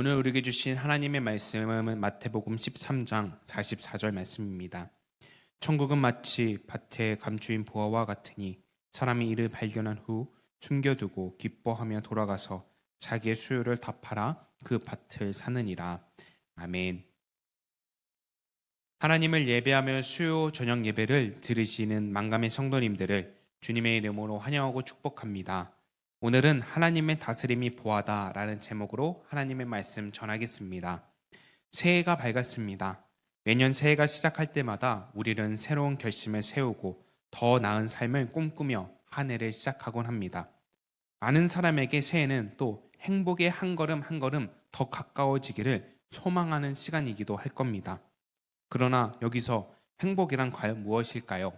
오늘 우리에게 주신 하나님의 말씀은 마태복음 13장 44절 말씀입니다. 천국은 마치 밭에 감추인 보화와 같으니 사람이 이를 발견한 후 숨겨두고 기뻐하며 돌아가서 자기의 수요를 다 팔아 그 밭을 사느니라. 아멘. 하나님을 예배하며 수요 저녁 예배를 들으시는 망감의 성도님들을 주님의 이름으로 환영하고 축복합니다. 오늘은 하나님의 다스림이 보하다라는 제목으로 하나님의 말씀 전하겠습니다. 새해가 밝았습니다. 매년 새해가 시작할 때마다 우리는 새로운 결심을 세우고 더 나은 삶을 꿈꾸며 한 해를 시작하곤 합니다. 많은 사람에게 새해는 또 행복의 한 걸음 한 걸음 더 가까워지기를 소망하는 시간이기도 할 겁니다. 그러나 여기서 행복이란 과연 무엇일까요?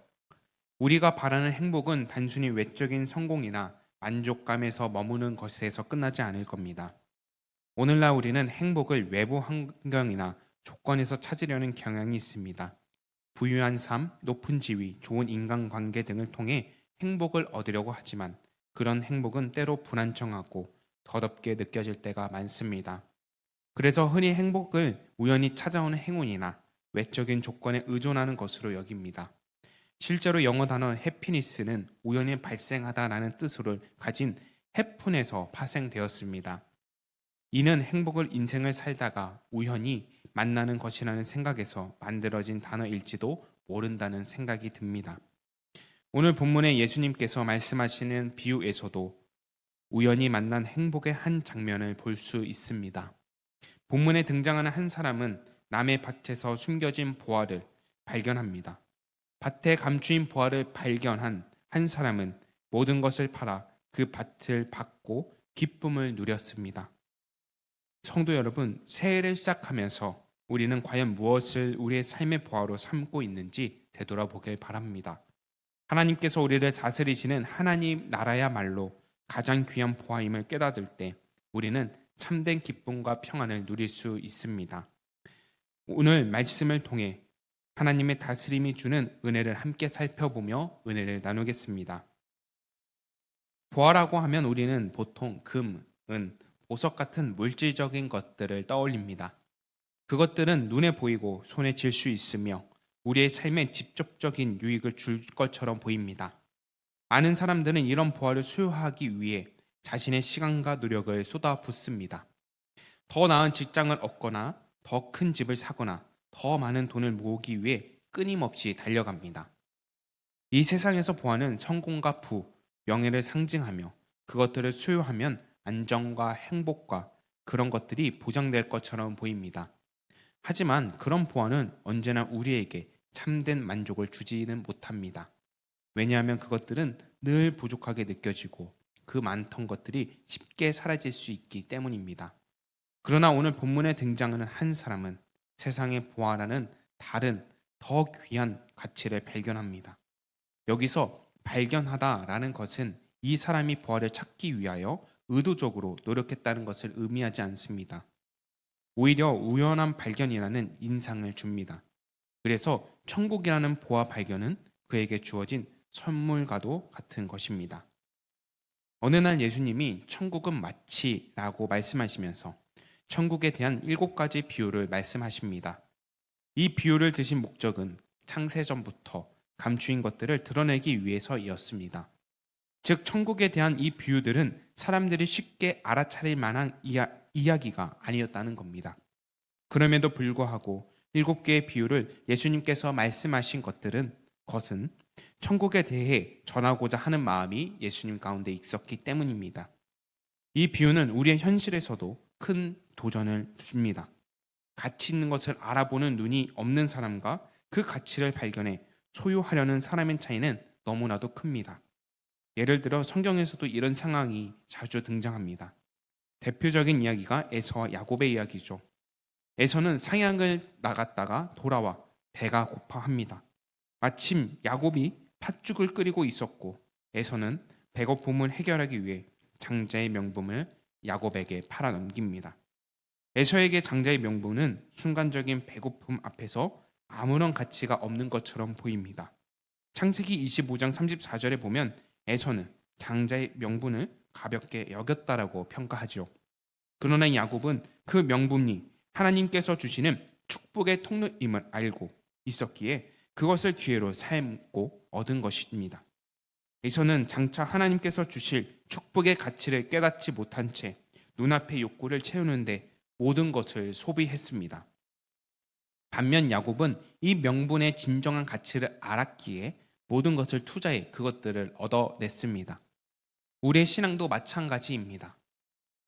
우리가 바라는 행복은 단순히 외적인 성공이나 만족감에서 머무는 것에서 끝나지 않을 겁니다. 오늘날 우리는 행복을 외부 환경이나 조건에서 찾으려는 경향이 있습니다. 부유한 삶, 높은 지위, 좋은 인간관계 등을 통해 행복을 얻으려고 하지만 그런 행복은 때로 불안정하고 더덥게 느껴질 때가 많습니다. 그래서 흔히 행복을 우연히 찾아오는 행운이나 외적인 조건에 의존하는 것으로 여깁니다. 실제로 영어 단어 해피니스는 우연히 발생하다라는 뜻을 가진 해픈에서 파생되었습니다. 이는 행복을 인생을 살다가 우연히 만나는 것이라는 생각에서 만들어진 단어일지도 모른다는 생각이 듭니다. 오늘 본문에 예수님께서 말씀하시는 비유에서도 우연히 만난 행복의 한 장면을 볼 수 있습니다. 본문에 등장하는 한 사람은 남의 밭에서 숨겨진 보화를 발견합니다. 밭에 감추인 보화를 발견한 한 사람은 모든 것을 팔아 그 밭을 받고 기쁨을 누렸습니다. 성도 여러분, 새해를 시작하면서 우리는 과연 무엇을 우리의 삶의 보화로 삼고 있는지 되돌아보길 바랍니다. 하나님께서 우리를 다스리시는 하나님 나라야말로 가장 귀한 보화임을 깨닫을 때 우리는 참된 기쁨과 평안을 누릴 수 있습니다. 오늘 말씀을 통해 하나님의 다스림이 주는 은혜를 함께 살펴보며 은혜를 나누겠습니다. 보화라고 하면 우리는 보통 금, 은, 보석 같은 물질적인 것들을 떠올립니다. 그것들은 눈에 보이고 손에 쥘수 있으며 우리의 삶에 직접적인 유익을 줄 것처럼 보입니다. 많은 사람들은 이런 보화를 수요하기 위해 자신의 시간과 노력을 쏟아붓습니다. 더 나은 직장을 얻거나 더 큰 집을 사거나 더 많은 돈을 모으기 위해 끊임없이 달려갑니다. 이 세상에서 보아는 성공과 부, 명예를 상징하며 그것들을 소유하면 안정과 행복과 그런 것들이 보장될 것처럼 보입니다. 하지만 그런 보안은 언제나 우리에게 참된 만족을 주지는 못합니다. 왜냐하면 그것들은 늘 부족하게 느껴지고 그 많던 것들이 쉽게 사라질 수 있기 때문입니다. 그러나 오늘 본문에 등장하는 한 사람은 세상의 보아라는 다른 더 귀한 가치를 발견합니다. 여기서 발견하다라는 것은 이 사람이 보아를 찾기 위하여 의도적으로 노력했다는 것을 의미하지 않습니다. 오히려 우연한 발견이라는 인상을 줍니다. 그래서 천국이라는 보아 발견은 그에게 주어진 선물과도 같은 것입니다. 어느 날 예수님이 천국은 마치라고 말씀하시면서 천국에 대한 일곱 가지 비유를 말씀하십니다. 이 비유를 드신 목적은 창세전부터 감추인 것들을 드러내기 위해서이었습니다. 즉, 천국에 대한 이 비유들은 사람들이 쉽게 알아차릴 만한 이야, 이야기가 아니었다는 겁니다. 그럼에도 불구하고 일곱 개의 비유를 예수님께서 말씀하신 것들은 것은 천국에 대해 전하고자 하는 마음이 예수님 가운데 있었기 때문입니다. 이 비유는 우리의 현실에서도 큰 도전을 줍니다. 가치 있는 것을 알아보는 눈이 없는 사람과 그 가치를 발견해 소유하려는 사람의 차이는 너무나도 큽니다. 예를 들어 성경에서도 이런 상황이 자주 등장합니다. 대표적인 이야기가 에서와 야곱의 이야기죠. 에서는 상향을 나갔다가 돌아와 배가 고파합니다. 마침 야곱이 팥죽을 끓이고 있었고 에서는 배고픔을 해결하기 위해 장자의 명분을 야곱에게 팔아 넘깁니다. 에서에게 장자의 명분은 순간적인 배고픔 앞에서 아무런 가치가 없는 것처럼 보입니다. 창세기 25장 34절에 보면 에서는 장자의 명분을 가볍게 여겼다라고 평가하죠. 그러나 야곱은 그 명분이 하나님께서 주시는 축복의 통로임을 알고 있었기에 그것을 기회로 삶고 얻은 것입니다. 에서는 장차 하나님께서 주실 축복의 가치를 깨닫지 못한 채 눈앞의 욕구를 채우는데 모든 것을 소비했습니다. 반면 야곱은 이 명분의 진정한 가치를 알았기에 모든 것을 투자해 그것들을 얻어냈습니다. 우리의 신앙도 마찬가지입니다.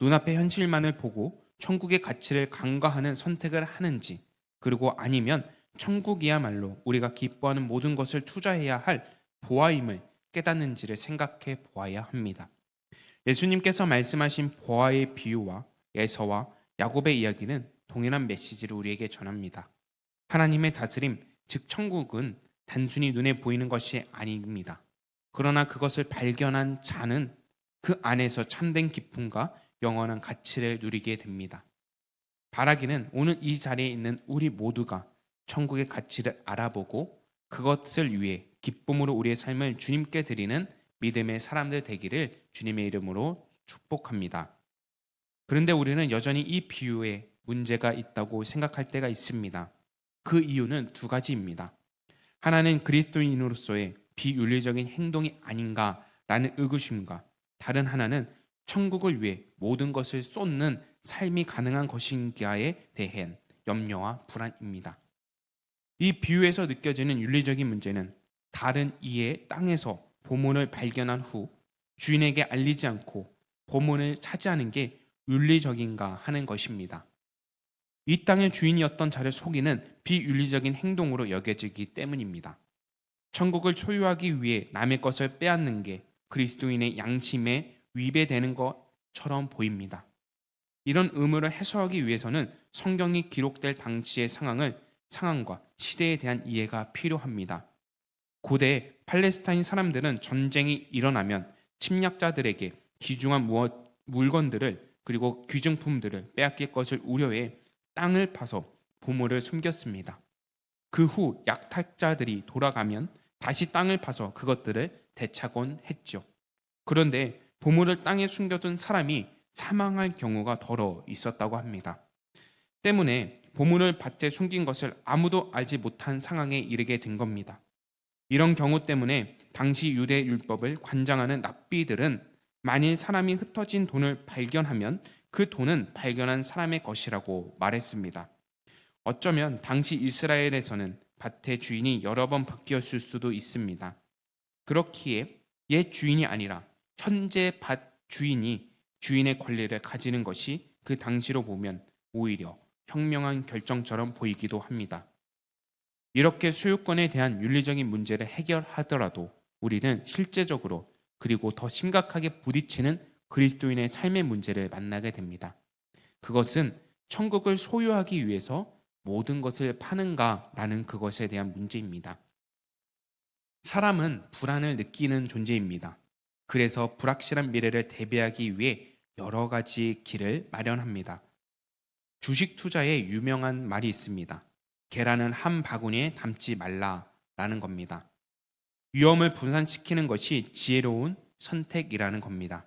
눈앞의 현실만을 보고 천국의 가치를 간과하는 선택을 하는지, 그리고 아니면 천국이야말로 우리가 기뻐하는 모든 것을 투자해야 할 보아임을 깨닫는지를 생각해 보아야 합니다. 예수님께서 말씀하신 보아의 비유와 에서와 야곱의 이야기는 동일한 메시지를 우리에게 전합니다. 하나님의 다스림, 즉 천국은 단순히 눈에 보이는 것이 아닙니다. 그러나 그것을 발견한 자는 그 안에서 참된 기쁨과 영원한 가치를 누리게 됩니다. 바라기는 오늘 이 자리에 있는 우리 모두가 천국의 가치를 알아보고 그것을 위해 기쁨으로 우리의 삶을 주님께 드리는 믿음의 사람들 되기를 주님의 이름으로 축복합니다. 그런데 우리는 여전히 이 비유에 문제가 있다고 생각할 때가 있습니다. 그 이유는 두 가지입니다. 하나는 그리스도인으로서의 비윤리적인 행동이 아닌가라는 의구심과 다른 하나는 천국을 위해 모든 것을 쏟는 삶이 가능한 것인가에 대한 염려와 불안입니다. 이 비유에서 느껴지는 윤리적인 문제는 다른 이의 땅에서 보물을 발견한 후 주인에게 알리지 않고 보물을 차지하는 게 윤리적인가 하는 것입니다. 이 땅의 주인이었던 자를 속이는 비윤리적인 행동으로 여겨지기 때문입니다. 천국을 소유하기 위해 남의 것을 빼앗는 게 그리스도인의 양심에 위배되는 것처럼 보입니다. 이런 의무를 해소하기 위해서는 성경이 기록될 당시의 상황을 상황과 시대에 대한 이해가 필요합니다. 고대 팔레스타인 사람들은 전쟁이 일어나면 침략자들에게 귀중한 물건들을 그리고 귀중품들을 빼앗길 것을 우려해 땅을 파서 보물을 숨겼습니다. 그 후 약탈자들이 돌아가면 다시 땅을 파서 그것들을 되찾곤 했죠. 그런데 보물을 땅에 숨겨둔 사람이 사망할 경우가 더러 있었다고 합니다. 때문에 보물을 밭에 숨긴 것을 아무도 알지 못한 상황에 이르게 된 겁니다. 이런 경우 때문에 당시 유대 율법을 관장하는 납비들은 만일 사람이 흩어진 돈을 발견하면 그 돈은 발견한 사람의 것이라고 말했습니다. 어쩌면 당시 이스라엘에서는 밭의 주인이 여러 번 바뀌었을 수도 있습니다. 그렇기에 옛 주인이 아니라 현재 밭 주인이 주인의 권리를 가지는 것이 그 당시로 보면 오히려 혁명한 결정처럼 보이기도 합니다. 이렇게 소유권에 대한 윤리적인 문제를 해결하더라도 우리는 실제적으로 그리고 더 심각하게 부딪히는 그리스도인의 삶의 문제를 만나게 됩니다. 그것은 천국을 소유하기 위해서 모든 것을 파는가라는 그것에 대한 문제입니다. 사람은 불안을 느끼는 존재입니다. 그래서 불확실한 미래를 대비하기 위해 여러 가지 길을 마련합니다. 주식 투자에 유명한 말이 있습니다. 계란은 한 바구니에 담지 말라라는 겁니다. 위험을 분산시키는 것이 지혜로운 선택이라는 겁니다.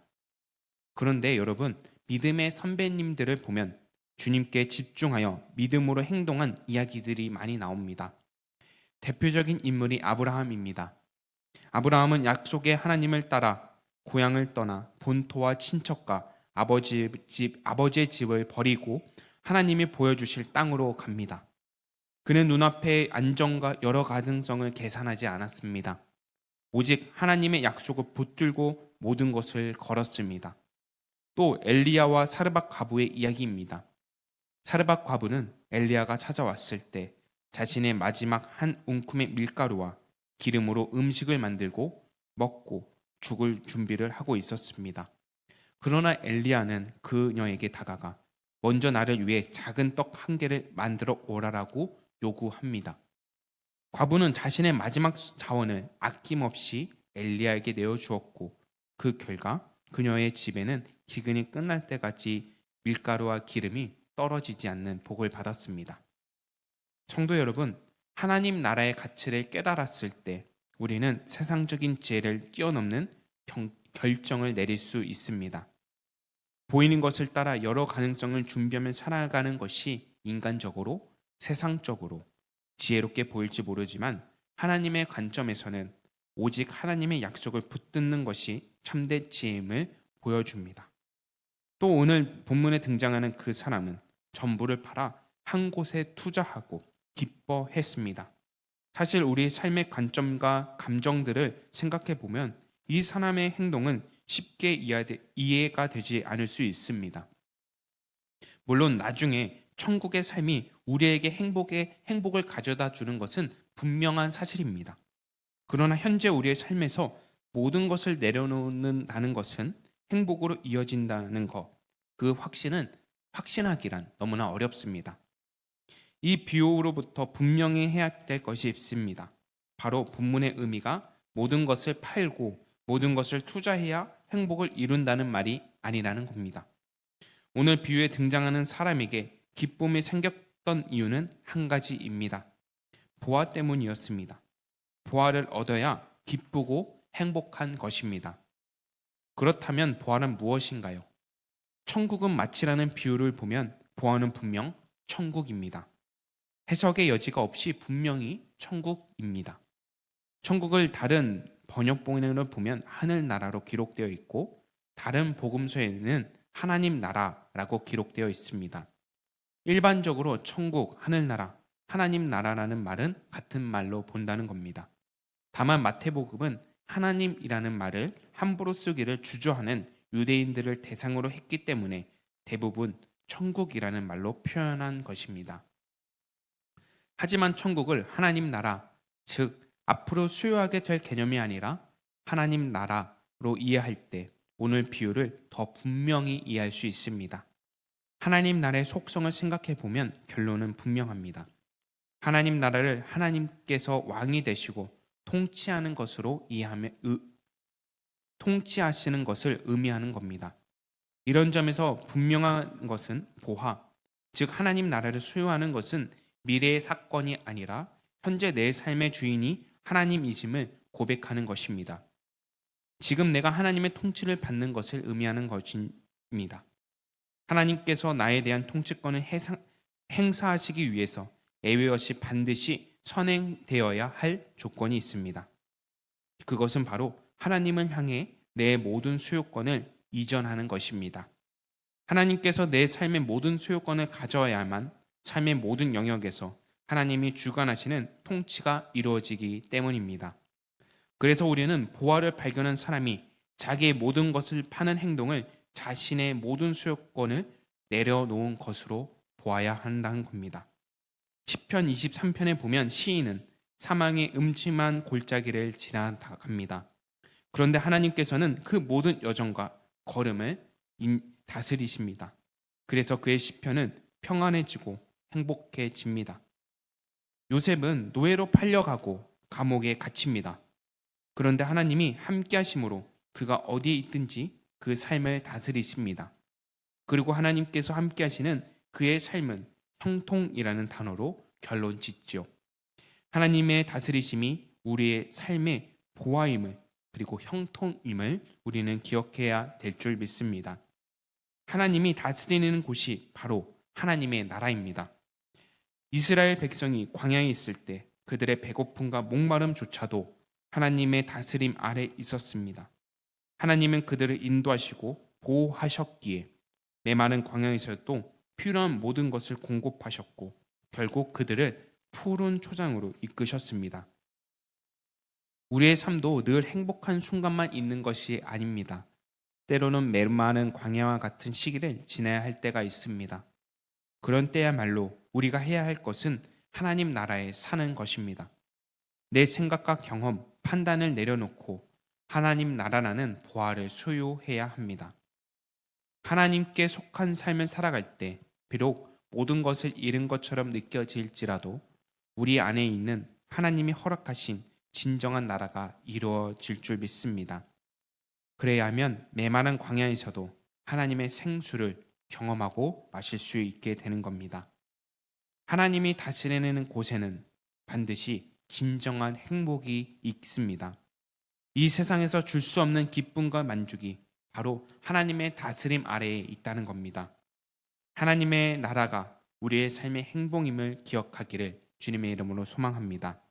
그런데 여러분, 믿음의 선배님들을 보면 주님께 집중하여 믿음으로 행동한 이야기들이 많이 나옵니다. 대표적인 인물이 아브라함입니다. 아브라함은 약속의 하나님을 따라 고향을 떠나 본토와 친척과 아버지 집, 아버지의 집을 버리고 하나님이 보여주실 땅으로 갑니다. 그는 눈앞의 안정과 여러 가능성을 계산하지 않았습니다. 오직 하나님의 약속을 붙들고 모든 것을 걸었습니다. 또 엘리야와 사르밧 과부의 이야기입니다. 사르밧 과부는 엘리야가 찾아왔을 때 자신의 마지막 한 움큼의 밀가루와 기름으로 음식을 만들고 먹고 죽을 준비를 하고 있었습니다. 그러나 엘리야는 그녀에게 다가가 먼저 나를 위해 작은 떡 한 개를 만들어 오라라고 요구합니다. 과부는 자신의 마지막 자원을 아낌없이 엘리야에게 내어 주었고 그 결과 그녀의 집에는 기근이 끝날 때까지 밀가루와 기름이 떨어지지 않는 복을 받았습니다. 성도 여러분, 하나님 나라의 가치를 깨달았을 때 우리는 세상적인 지혜를 뛰어넘는 경, 결정을 내릴 수 있습니다. 보이는 것을 따라 여러 가능성을 준비하며 살아가는 것이 인간적으로, 세상적으로 지혜롭게 보일지 모르지만 하나님의 관점에서는 오직 하나님의 약속을 붙드는 것이 참된 지혜임을 보여줍니다. 또 오늘 본문에 등장하는 그 사람은 전부를 팔아 한 곳에 투자하고 기뻐했습니다. 사실 우리 삶의 관점과 감정들을 생각해 보면 이 사람의 행동은 쉽게 이해가 되지 않을 수 있습니다. 물론 나중에 천국의 삶이 우리에게 행복의 행복을 가져다 주는 것은 분명한 사실입니다. 그러나 현재 우리의 삶에서 모든 것을 내려놓는다는 것은 행복으로 이어진다는 것, 그 확신은 확신하기란 너무나 어렵습니다. 이 비유로부터 분명히 해야 될 것이 있습니다. 바로 본문의 의미가 모든 것을 팔고 모든 것을 투자해야 행복을 이룬다는 말이 아니라는 겁니다. 오늘 비유에 등장하는 사람에게 기쁨이 생겼던 이유는 한 가지입니다. 보아 때문이었습니다. 보아를 얻어야 기쁘고 행복한 것입니다. 그렇다면 보아는 무엇인가요? 천국은 마치라는 비유를 보면 보아는 분명 천국입니다. 해석의 여지가 없이 분명히 천국입니다. 천국을 다른 번역본으로 보면 하늘나라로 기록되어 있고 다른 복음서에는 하나님 나라라고 기록되어 있습니다. 일반적으로 천국, 하늘나라, 하나님 나라라는 말은 같은 말로 본다는 겁니다. 다만 마태복음은 하나님이라는 말을 함부로 쓰기를 주저하는 유대인들을 대상으로 했기 때문에 대부분 천국이라는 말로 표현한 것입니다. 하지만 천국을 하나님 나라, 즉 앞으로 수요하게 될 개념이 아니라 하나님 나라로 이해할 때 오늘 비유를 더 분명히 이해할 수 있습니다. 하나님 나라의 속성을 생각해 보면 결론은 분명합니다. 하나님 나라를 하나님께서 왕이 되시고 통치하는 것으로 이해하며 으, 통치하시는 것을 의미하는 겁니다. 이런 점에서 분명한 것은 보화, 즉 하나님 나라를 소유하는 것은 미래의 사건이 아니라 현재 내 삶의 주인이 하나님이심을 고백하는 것입니다. 지금 내가 하나님의 통치를 받는 것을 의미하는 것입니다. 하나님께서 나에 대한 통치권을 해상, 행사하시기 위해서 예외 없이 반드시 선행되어야 할 조건이 있습니다. 그것은 바로 하나님을 향해 내 모든 소유권을 이전하는 것입니다. 하나님께서 내 삶의 모든 소유권을 가져야만 삶의 모든 영역에서 하나님이 주관하시는 통치가 이루어지기 때문입니다. 그래서 우리는 보화를 발견한 사람이 자기의 모든 것을 파는 행동을 자신의 모든 소유권을 내려놓은 것으로 보아야 한다는 겁니다. 10편 23편에 보면 시인은 사망의 음침한 골짜기를 지나갑니다. 그런데 하나님께서는 그 모든 여정과 걸음을 다스리십니다. 그래서 그의 시편은 평안해지고 행복해집니다. 요셉은 노예로 팔려가고 감옥에 갇힙니다. 그런데 하나님이 함께 하심으로 그가 어디에 있든지 그 삶을 다스리십니다. 그리고 하나님께서 함께 하시는 그의 삶은 형통이라는 단어로 결론 짓지요. 하나님의 다스리심이 우리의 삶의 보아임을 그리고 형통임을 우리는 기억해야 될 줄 믿습니다. 하나님이 다스리는 곳이 바로 하나님의 나라입니다. 이스라엘 백성이 광야에 있을 때 그들의 배고픔과 목마름조차도 하나님의 다스림 아래 있었습니다. 하나님은 그들을 인도하시고 보호하셨기에 메마른 광야에서도 필요한 모든 것을 공급하셨고 결국 그들을 푸른 초장으로 이끄셨습니다. 우리의 삶도 늘 행복한 순간만 있는 것이 아닙니다. 때로는 메마른 광야와 같은 시기를 지나야 할 때가 있습니다. 그런 때야말로 우리가 해야 할 것은 하나님 나라에 사는 것입니다. 내 생각과 경험, 판단을 내려놓고 하나님 나라라는 보화를 소유해야 합니다. 하나님께 속한 삶을 살아갈 때 비록 모든 것을 잃은 것처럼 느껴질지라도 우리 안에 있는 하나님이 허락하신 진정한 나라가 이루어질 줄 믿습니다. 그래야 하면 메마른 광야에서도 하나님의 생수를 경험하고 마실 수 있게 되는 겁니다. 하나님이 다스리는 곳에는 반드시 진정한 행복이 있습니다. 이 세상에서 줄 수 없는 기쁨과 만족이 바로 하나님의 다스림 아래에 있다는 겁니다. 하나님의 나라가 우리의 삶의 행복임을 기억하기를 주님의 이름으로 소망합니다.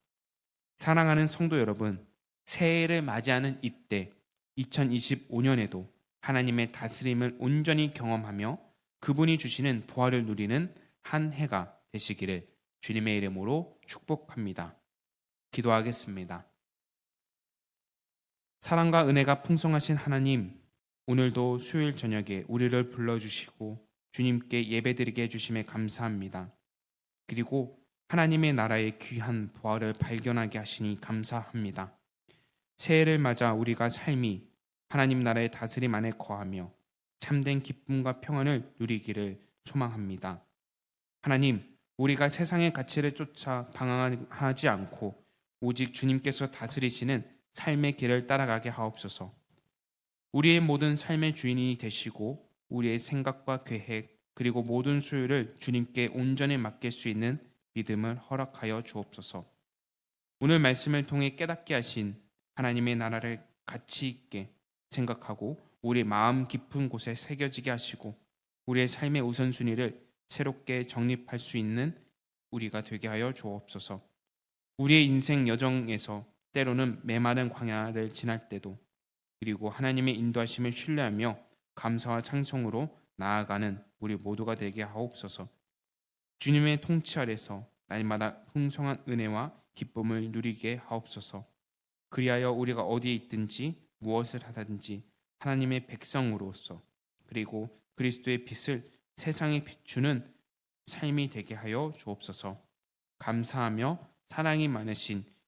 사랑하는 성도 여러분, 새해를 맞이하는 이때 2025년에도 하나님의 다스림을 온전히 경험하며 그분이 주시는 부활을 누리는 한 해가 되시기를 주님의 이름으로 축복합니다. 기도하겠습니다. 사랑과 은혜가 풍성하신 하나님, 오늘도 수요일 저녁에 우리를 불러주시고 주님께 예배드리게 해주심에 감사합니다. 그리고 하나님의 나라의 귀한 부활을 발견하게 하시니 감사합니다. 새해를 맞아 우리가 삶이 하나님 나라의 다스림 안에 거하며 참된 기쁨과 평안을 누리기를 소망합니다. 하나님, 우리가 세상의 가치를 쫓아 방황하지 않고 오직 주님께서 다스리시는 삶의 길을 따라가게 하옵소서. 우리의 모든 삶의 주인이 되시고 우리의 생각과 계획 그리고 모든 소유를 주님께 온전히 맡길 수 있는 믿음을 허락하여 주옵소서. 오늘 말씀을 통해 깨닫게 하신 하나님의 나라를 가치 있게 생각하고 우리 마음 깊은 곳에 새겨지게 하시고 우리의 삶의 우선순위를 새롭게 정립할 수 있는 우리가 되게 하여 주옵소서. 우리의 인생 여정에서 때로는 메마른 광야를 지날 때도 그리고 하나님의 인도하심을 신뢰하며 감사와 찬송으로 나아가는 우리 모두가 되게 하옵소서. 주님의 통치 아래서 날마다 풍성한 은혜와 기쁨을 누리게 하옵소서. 그리하여 우리가 어디에 있든지 무엇을 하든지 하나님의 백성으로서 그리고 그리스도의 빛을 세상에 비추는 삶이 되게 하여 주옵소서. 감사하며 사랑이 많으신